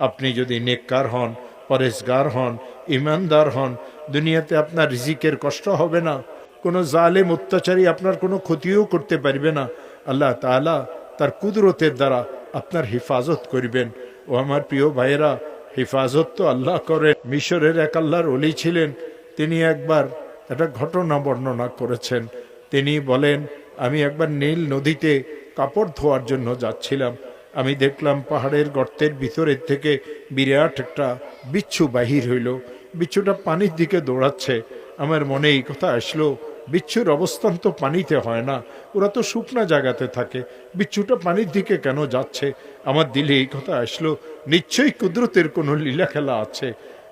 আপনি যদি নেককার হন, পরেশগার হন, ইমানদার হন, দুনিয়াতে আপনার রিজিকের কষ্ট হবে না। কোনো জালেম অত্যাচারী আপনার কোনো ক্ষতিও করতে পারবে না। আল্লাহ তাআলা তার কুদরতের দ্বারা আপনার হেফাজত করবেন। ও আমার প্রিয় ভাইয়েরা, হেফাজত তো আল্লাহ করেন। মিশরের এক আল্লাহর অলি ছিলেন। তিনি একবার একটা ঘটনা বর্ণনা করেছেন। তিনি বলেন, আমি একবার নীল নদীতে কাপড় ধোয়ার জন্য যাচ্ছিলাম। আমি দেখলাম পাহাড়ের গর্তের ভিতরের থেকে বিরাট একটা বিচ্ছু বাহির হইল। বিচ্ছুটা পানির দিকে দৌড়াচ্ছে। আমার মনে এই কথা আসলো, বিচ্ছুর অবস্থান তো পানিতে হয় না, ওরা তো শুকনা জায়গাতে থাকে। বিচ্ছুটা পানির দিকে কেন যাচ্ছে? আমার দিলে এই কথা আসলো, নিশ্চয়ই কুদরতের কোনো লীলা খেলা আছে।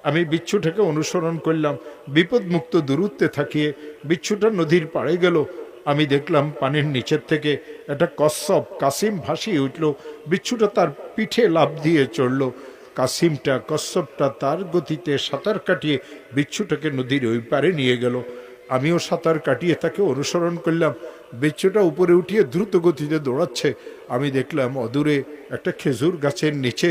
আমি বিচ্ছুটাকে অনুসরণ করলাম, বিপদমুক্ত দূরত্বে থাকিয়ে বিচ্ছুটা নদীর পাড়ে গেল আমি দেখলাম পানির নিচের থেকে একটা কচ্ছপ কাসিম ভাসিয়ে উঠল, বিচ্ছুটা তার পিঠে লাভ দিয়ে চড়ল। কাসিমটা কচ্ছপটা তার গতিতে সাঁতার কাটিয়ে বিচ্ছুটাকে নদীর ওই পারে নিয়ে গেল। আমিও সাঁতার কাটিয়ে তাকে অনুসরণ করলাম। বিচ্ছুটা উপরে উঠিয়ে দ্রুত গতিতে দৌড়াচ্ছে। আমি দেখলাম অদূরে একটা খেজুর গাছের নিচে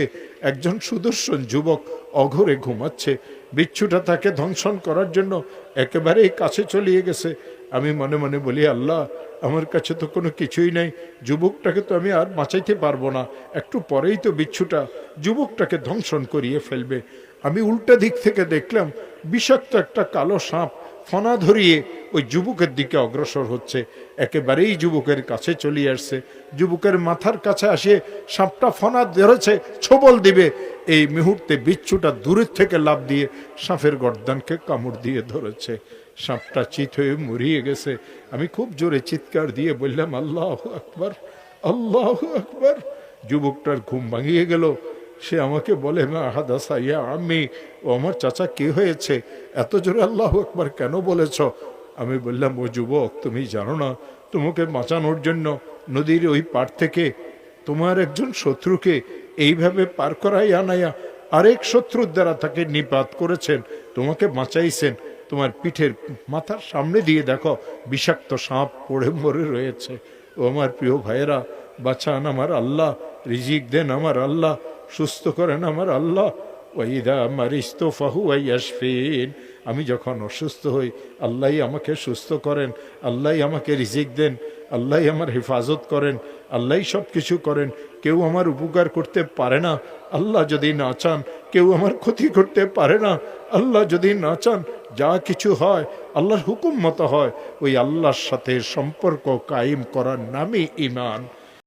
একজন সুদর্শন যুবক অঘরে ঘুমাচ্ছে। বিচ্ছুটা তাকে ধ্বংসন করার জন্য একেবারেই কাছে চলিয়ে গেছে। আমি মনে মনে বলি, আল্লাহ, আমার কাছে তো কোনো কিছুই নাই। যুবকটাকে তো আমি আর বাঁচাইতে পারব না। একটু পরেই তো বিচ্ছুটা যুবকটাকে ধ্বংসন করিয়ে ফেলবে। আমি উল্টা দিক থেকে দেখলাম, বিষাক্ত একটা কালো সাপ ফনা ধরিয়ে ওই যুবকের দিকে অগ্রসর হচ্ছে। একেবারেই যুবকের কাছে চলে আসছে। যুবকের মাথার কাছে আসে সাপটা ফনা ধরেছে, ছবল দিবে। এই মুহূর্তে বিচ্ছুটা দূরের থেকে লাভ দিয়ে সাপের গর্দানকে কামড় দিয়ে ধরেছে। সাপটা চিত হয়ে মরিয়ে গেছে। আমি খুব জোরে চিৎকার দিয়ে বললাম, আল্লাহ আকবর আল্লাহ আকবর। যুবকটার ঘুম ভাঙিয়ে গেল। সে আমাকে বলে, মা হাদাসা ইয়া আমি ও আমার চাচা কে হয়েছে? এত জোরে আল্লাহ আকবার কেন বলেছ? আমি বললাম, ও যুবক, তুমি জানো না, তোমাকে বাঁচানোর জন্য নদীর ওই পার থেকে তোমার একজন শত্রুকে এইভাবে পার করাই আনাইয়া আরেক শত্রুর দ্বারা তাকে নিপাত করেছেন, তোমাকে বাঁচাইছেন। তোমার পিঠের মাথার সামনে দিয়ে দেখো, বিষাক্ত সাপ পড়ে মরে রয়েছে। ও আমার প্রিয় ভাইয়েরা, বাঁচান আমার আল্লাহ, রিজিক দেন আমার আল্লাহ সুস্থ করেন আমার আল্লাহ। ওয়াইদা মারিস্ত ফাহু আইয়াসফিন আমি যখন অসুস্থ হই, আল্লাহই আমাকে সুস্থ করেন আল্লাহ আমাকে রিজিক দেন, আল্লাহই আমার হেফাজত করেন, আল্লাহই সব কিছু করেন। কেউ আমার উপকার করতে পারে না, আল্লাহ যদি না চান, কেউ আমার ক্ষতি করতে পারে না, আল্লাহ যদি না চান, যা কিছু হয়, আল্লাহর হুকুম মতো হয়। ওই আল্লাহর সাথে সম্পর্ক কায়েম করার নামই ইমান